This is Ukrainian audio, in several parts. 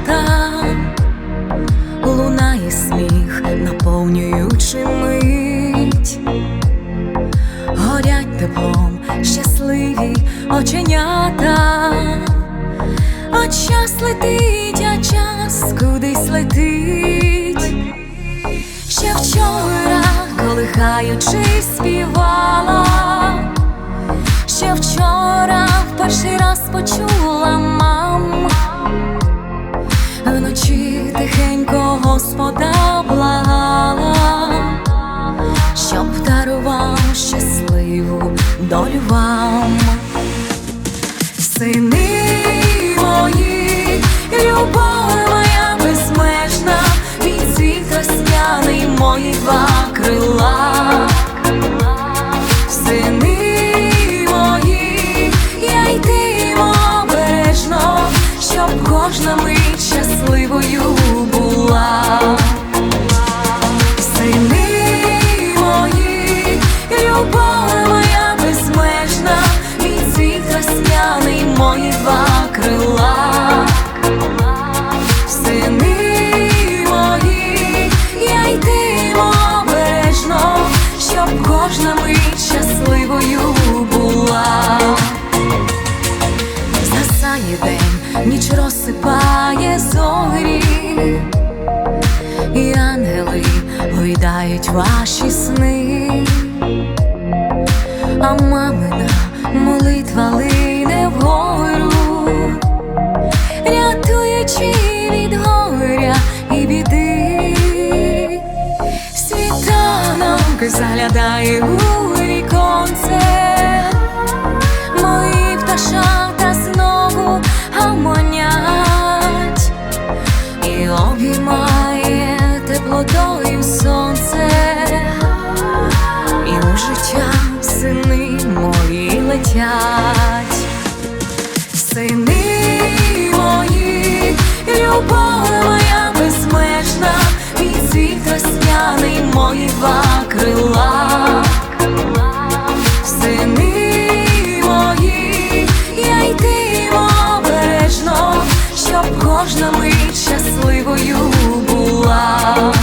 оченята, лунає сміх, наповнюючи мить, горять теплом щасливі оченята, а час летить, а час кудись летить. Ще вчора, колихаючи, співала, ще вчора перший раз почула мам, вночі тихенько Господа благала, щоб дарував щасливу долю вам. Сини мої, любов Згасає день, ніч розсипає зорі, і ангели гойдають ваші сни, а мамина молитва лине вгору, рятуючи від горя і біди. Світанок заглядає у віконце, сини мої, любов моя безмежна, від світ весняний мої два крила. Сини мої, я йтиму обережно, щоб кожна мить щасливою була.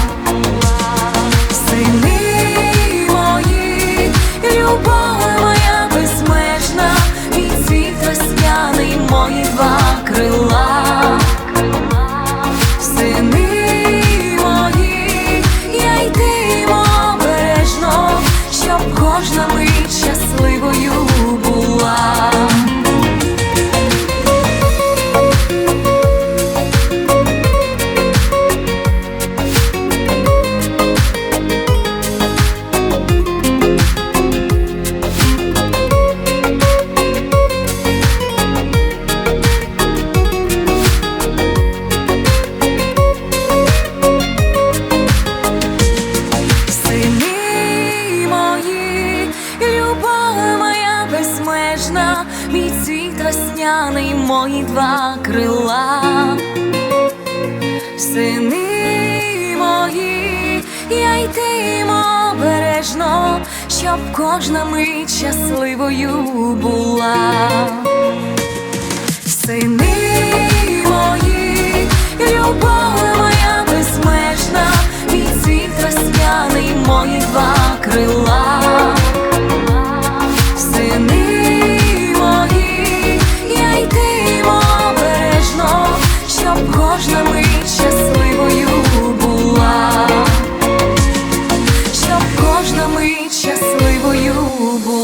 ніжна, мій цвіт весняний, мої два крила, сини мої, я йтимо обережно, щоб кожна мить щасливою була. Сини мої, любов моя безмежна, мій цвіт весняний, мої два крила. tudo